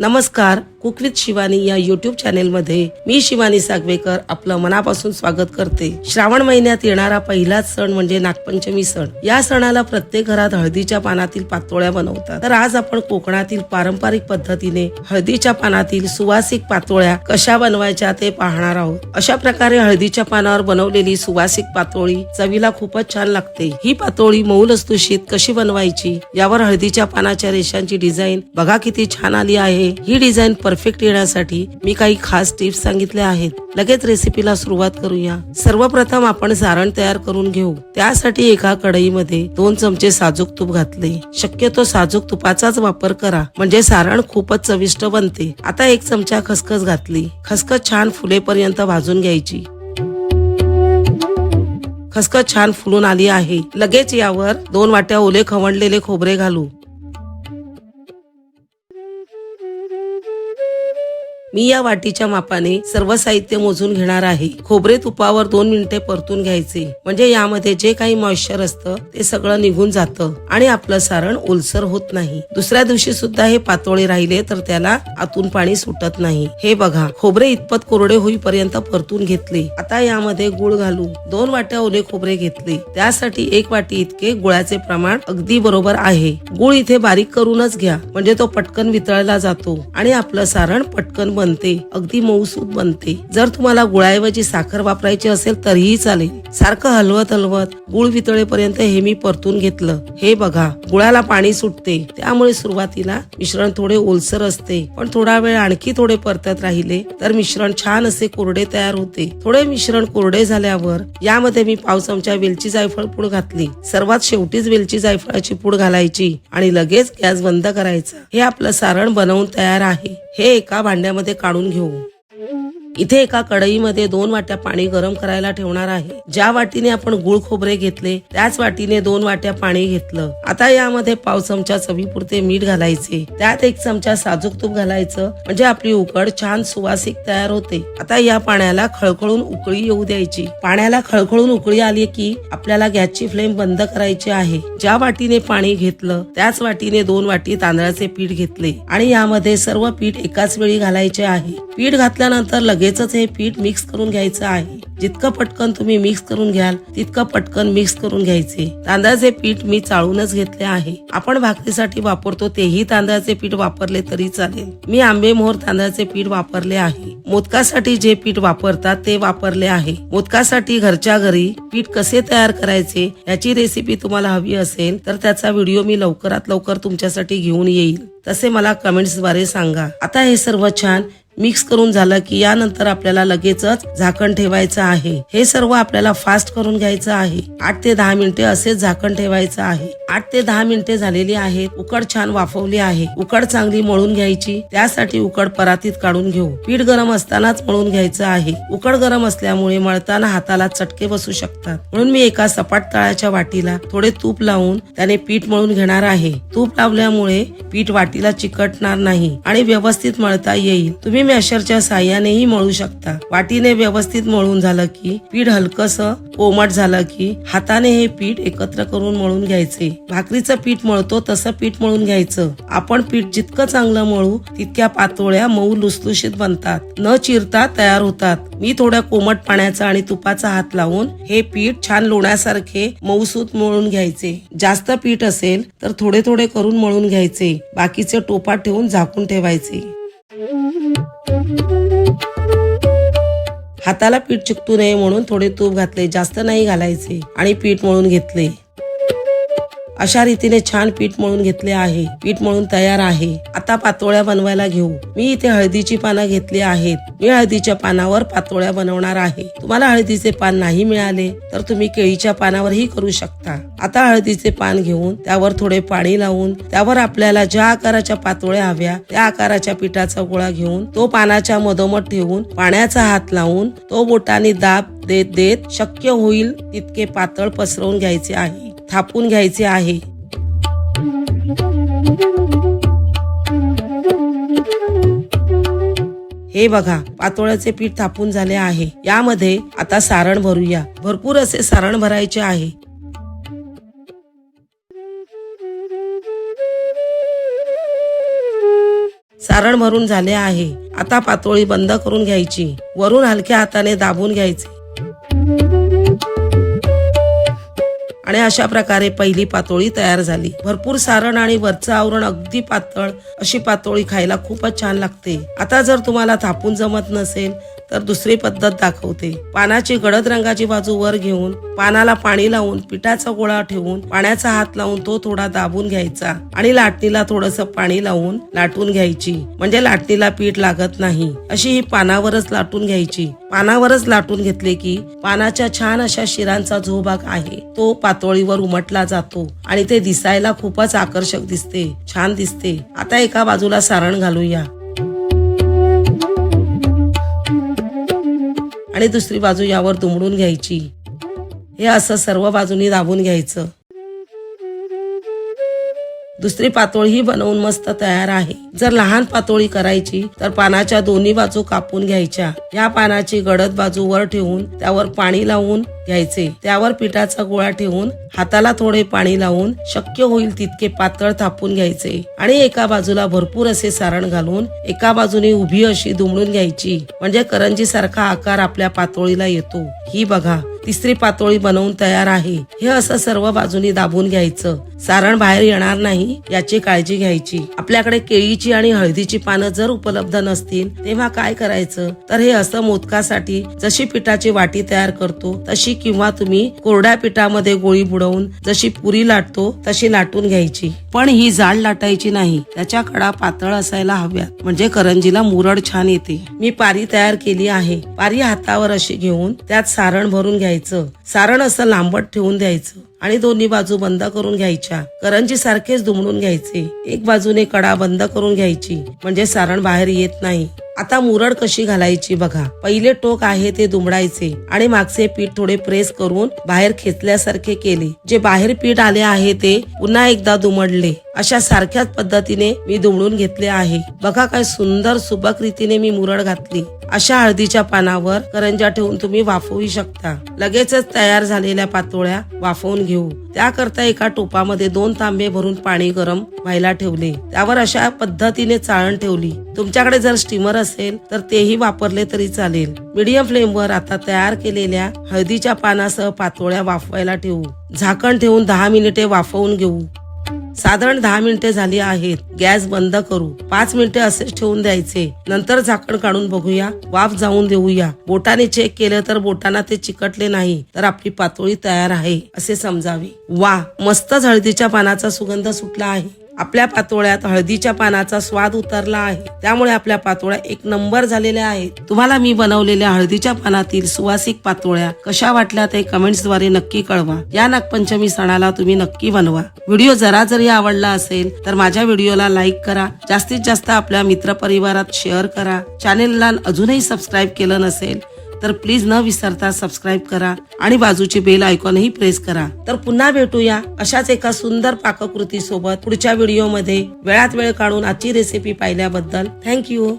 नमस्कार. Cook with Shivani या YouTube चॅनेलमध्ये मी शिवानी सागवेकर आपलं मनापासून स्वागत करते. श्रावण महिन्यात येणारा पहिलाच सण म्हणजे नागपंचमी सण. या सणाला प्रत्येक घरात हळदीच्या पानातील पातोळ्या बनवतात. तर आज आपण कोकणातील पारंपरिक पद्धतीने हळदीच्या पानातील सुवासिक पातोळ्या कशा बनवायच्या ते पाहणार आहोत. अशा प्रकारे हळदीच्या पानावर बनवलेली सुवासिक पातोळी चवीला खूपच छान लागते. ही पातोळी मऊ कशी बनवायची? यावर हळदीच्या पानाच्या रेषांची डिझाईन बघा किती छान आली आहे. ही डिझाईन परफेक्ट येण्यासाठी मी काही खास टिप्स सांगितल्या आहेत. लगेच रेसिपीला सुरुवात करूया. सर्वप्रथम आपण सारण तयार करून घेऊ. त्यासाठी एका कढईमध्ये दोन चमचे साजूक तूप घातले. शक्यतो साजूक तुपाचाच वापर करा. म्हणजे सारण खूपच चविष्ट बनते. आता एक चमचा खसखस घातली. खसखस छान फुलेपर्यंत भाजून घ्यायची. खसखस छान फुलून आली आहे. लगेच यावर दोन वाट्या ओले खवणलेले खोबरे घालू. मी या वाटीच्या मापाने सर्व साहित्य मोजून घेणार आहे. खोबरे तुपावर दोन मिनिटे परतून घ्यायचे. म्हणजे यामध्ये जे काही मॉइश्चर असतं ते सगळं निघून जातं. आणि आपलं सारण ओलसर होत नाही. दुसऱ्या दिवशी सुद्धा हे पातोळे राहिले तर त्याला आतून पाणी सुटत नाही. हे बघा खोबरे इतपत कोरडे होईपर्यंत परतून घेतले. आता यामध्ये गुळ घालू दोन वाट्या ओले खोबरे घेतले. त्यासाठी एक वाटी इतके गुळाचे प्रमाण अगदी बरोबर आहे. गुळ इथे बारीक करूनच घ्या. म्हणजे तो पटकन वितळला जातो. आणि आपलं सारण पटकन बनते अगदी मऊसूत बनते. जर तुम्हाला गुळाऐवजी साखर वापरायची असेल तरीही चालेल. सारखं हलवत हलवत गुळ वितळेपर्यंत हे मी परतून घेतलं. हे बघा गुळाला पाणी सुटते. त्यामुळे सुरुवातीला मिश्रण थोडे ओलसर असते. पण थोडा वेळ आणखी थोडे परतत राहिले तर मिश्रण छान असे कोरडे तयार होते. थोडे मिश्रण कोरडे झाल्यावर यामध्ये मी पाव चमचा वेलची जायफळ पूड घातली. सर्वात शेवटीच वेलची जायफळाची पूड घालायची आणि लगेच गॅस बंद करायचा. हे आपलं सारण बनवून तयार आहे. हे एका भांड्यामध्ये काढून घेऊ. इथे एका कढईमध्ये दोन वाट्या पाणी गरम करायला ठेवणार आहे. ज्या वाटीने आपण गुळ खोबरे घेतले त्याच वाटीने दोन वाट्या पाणी घेतलं. आता यामध्ये पाव चमचा चवीपुरते मीठ घालायचे. त्यात एक चमचा साजूक तूप घालायचं. म्हणजे आपली उकड छान सुवासिक तयार होते. आता या पाण्याला खळखळून उकळी येऊ द्यायची. पाण्याला खळखळून उकळी आली की आपल्याला गॅसची फ्लेम बंद करायची आहे. ज्या वाटीने पाणी घेतलं त्याच वाटीने दोन वाटी तांदळाचे पीठ घेतले. आणि यामध्ये सर्व पीठ एकाच वेळी घालायचे आहे. पीठ घातल्यानंतर लगेच लगेचच हे पीठ मिक्स करून घ्यायचं आहे. जितकं पटकन तुम्ही मिक्स करून घ्याल तितकं पटकन मिक्स करून घ्यायचे. तांदळाचे पीठ मी चाळूनच घेतले आहे. आपण भाकरीसाठी वापरतो तेही तांदळाचे पीठ वापरले तरी चालेल. मी आंबे मोहर तांदळाचे पीठ वापरले आहे. मोदकासाठी जे पीठ वापरतात ते वापरले आहे. मोदकासाठी घरच्या घरी पीठ कसे तयार करायचे याची रेसिपी तुम्हाला हवी असेल तर त्याचा व्हिडिओ मी लवकरात लवकर तुमच्यासाठी घेऊन येईल. तसे मला कमेंट्सद्वारे सांगा. आता हे सर्व छान मिक्स करून झालं की यानंतर आपल्याला लगेचच झाकण ठेवायचं आहे. हे सर्व आपल्याला फास्ट करून घ्यायचं आहे. आठ ते दहा मिनिटे असेच झाकण ठेवायचं आहे. आठ ते दहा मिनिटे झालेली आहेत. उकड छान वाफवली आहे. उकड चांगली मळून घ्यायची. त्यासाठी उकड परातीत काढून घेऊ. पीठ गरम असतानाच मळून घ्यायचं आहे. उकड गरम असल्यामुळे मळताना हाताला चटके बसू शकतात. म्हणून मी एका सपाट तळाच्या वाटीला थोडे तूप लावून त्याने पीठ मळून घेणार आहे. तूप लावल्यामुळे पीठ वाटीला चिकटणार नाही आणि व्यवस्थित मळता येईल. तुम्ही मॅशरच्या साह्यानेही मळू शकता. वाटीने व्यवस्थित मळून झालं की पीठ हलकस कोमट झालं की हाताने हे पीठ एकत्र करून मळून घ्यायचे. भाकरीचं पीठ मळतो तसं पीठ मळून घ्यायचं. आपण पीठ जितकं चांगलं मळू तितक्या पातोळ्या मऊ लुसलुशीत बनतात. न चिरता तयार होतात. मी थोड्या कोमट पाण्याचा आणि तुपाचा हात लावून हे पीठ छान लोण्यासारखे मऊसूत मळून घ्यायचे. जास्त पीठ असेल तर थोडे थोडे करून मळून घ्यायचे. बाकीचे टोपात ठेवून झाकून ठेवायचे. हाताला पीठ चिकटू नये म्हणून थोडे तूप घातले जास्त नाही घालायचे आणि पीठ मळून घेतले. अशा रीतीने छान पीठ मळून घेतले आहे. पीठ मळून तयार आहे. आता पातोळ्या बनवायला घेऊ. मी इथे हळदीची पानं घेतली आहेत. मी हळदीच्या पानावर पातोळ्या बनवणार आहे. तुम्हाला हळदीचे पान नाही मिळाले तर तुम्ही केळीच्या पानावरही करू शकता. आता हळदीचे पान घेऊन त्यावर थोडे पाणी लावून त्यावर आपल्याला ज्या आकाराच्या पातोळ्या हव्या त्या आकाराच्या पिठाचा गोळा घेऊन तो पानाच्या मधोमध ठेवून पाण्याचा हात लावून तो बोटाने दाब देत देत शक्य होईल तितके पातळ पसरवून घ्यायचे आहे. थापून घ्यायचे आहे. हे बघा पातोळ्याचे पीठ थापून झाले आहे. यामध्ये आता सारण भरूया. भरपूर असे सारण भरायचे आहे. सारण भरून झाले आहे. आता पातोळी बंद करून घ्यायची. वरून हलक्या हाताने दाबून घ्यायचे. आणि अशा प्रकारे पहिली पातोळी तयार झाली. भरपूर सारण आणि वरचं आवरण अगदी पातळ अशी पातोळी खायला खूपच छान लागते. आता जर तुम्हाला थापून जमत नसेल तर दुसरी पद्धत दाखवते. पानाची गडद रंगाची बाजू वर घेऊन पानाला पाणी लावून पिठाचा गोळा ठेवून पाण्याचा हात लावून तो थोडा दाबून घ्यायचा आणि लाटणीला थोडस पाणी लावून लाटून घ्यायची. म्हणजे लाटणीला पीठ लागत नाही. अशी ही पानावरच लाटून घ्यायची. पानावरच लाटून घेतले की पानाच्या छान अशा शिरांचा जो भाग आहे तो पातोळीवर उमटला जातो आणि ते दिसायला खूपच आकर्षक दिसते छान दिसते. आता एका बाजूला सारण घालूया. आणि दुसरी बाजू यावर दुमडून घ्यायची. हे असं सर्व बाजूनी दाबून घ्यायचं. दुसरी पातोळी बनवून मस्त तयार आहे. जर लहान पातोळी करायची तर पानाच्या दोन्ही बाजू कापून घ्यायच्या. या पानाची गडद बाजू वर ठेवून त्यावर पाणी लावून घ्यायचे. त्यावर पिठाचा गोळा ठेवून हाताला थोडे पाणी लावून शक्य होईल तितके पातळ थापून घ्यायचे. आणि एका बाजूला भरपूर असे सारण घालून एका बाजूने उभी अशी दुमडून घ्यायची. म्हणजे करंजी सारखा आकार आपल्या पातोळीला येतो. ही बघा. तिसरी पातोळी बनवून तयार आहे. हे असं सर्व बाजूनी दाबून घ्यायचं. सारण बाहेर येणार नाही याची काळजी घ्यायची. आपल्याकडे केळीची आणि हळदीची पानं जर उपलब्ध नसतील तेव्हा काय करायचं? तर हे असं मोदकासाठी जशी पिठाची वाटी तयार करतो तशी किंवा तुम्ही कोरड्या पिठामध्ये गोळी बुडवून जशी पुरी लाटतो तशी लाटून घ्यायची. पण ही जाड लाटायची नाही. त्याच्या कडा पातळ असायला हव्यात. म्हणजे करंजीला मुरड छान येते. मी पारी तयार केली आहे. पारी हातावर अशी घेऊन त्यात सारण भरून घ्यायचं. सारण असं लांबट ठेवून द्यायचं. आणि दोन्ही बाजू बंद करून घ्यायच्या. करंजी सारखेच दुमडून घ्यायचे. एक बाजूने कडा बंद करून घ्यायची. म्हणजे सारण बाहेर येत नाही. आता मुरड कशी घालायची बघा. पहिले टोक आहे ते दुमडायचे. आणि मागचे पीठ थोडे प्रेस करून बाहेर खेचल्यासारखे केले. जे बाहेर पीठ आले आहे ते पुन्हा एकदा दुमडले. अशा सारख्याच पद्धतीने मी दुमडून घेतले आहे. बघा काय सुंदर सुबक रीतीने मी मुरड घातली. अशा हळदीच्या पानावर करंजा ठेवून तुम्ही वाफवू शकता. लगेचच तयार झालेल्या पातोळ्या वाफवून घेऊ. त्याकरता एका टोपामध्ये दोन तांबे भरून पाणी गरम व्हायला ठेवले. त्यावर अशा पद्धतीने चाळण ठेवली. तुमच्याकडे जर स्टीमर असेल तर तेही वापरले तरी चालेल. मीडियम फ्लेमवर आता तयार केलेल्या हळदीच्या पानासह पातोळ्या वाफवायला ठेवू. झाकण ठेवून दहा मिनिटे वाफवून घेऊ. साधारण दहा मिनिटे झाली आहेत. गॅस बंद करू. पाच मिनिटे असेच ठेवून द्यायचे. नंतर झाकण काढून बघूया. वाफ जाऊन देऊया. बोटाने चेक केलं तर बोटांना ते चिकटले नाही तर आपली पातोळी तयार आहे असे समजावे. वा मस्त हळदीच्या पानाचा सुगंध सुटला आहे. आपल्या पातोळ्यात हळदीच्या पानाचा स्वाद उतरला आहे. त्यामुळे आपल्या पातोळ्या एक नंबर झालेल्या आहेत. तुम्हाला मी बनवलेल्या हळदीच्या पानातील सुवासिक पातोळ्या कशा वाटल्या ते कमेंट्सद्वारे नक्की कळवा. या नागपंचमी सणाला तुम्ही नक्की बनवा. व्हिडिओ जरा जरी आवडला असेल तर माझ्या व्हिडिओला लाईक करा. जास्तीत जास्त आपल्या मित्रपरिवारात शेअर करा. चॅनेलला अजूनही सबस्क्राईब केलं नसेल तर प्लीज न विसरता सबस्क्राईब करा आणि बाजूची बेल आयकॉनही प्रेस करा. तर पुन्हा भेटूया अशाच एका सुंदर पाककृती सोबत पुढच्या व्हिडिओमध्ये वेळात वेळ काढून आजची रेसिपी पाहिल्याबद्दल. थँक्यू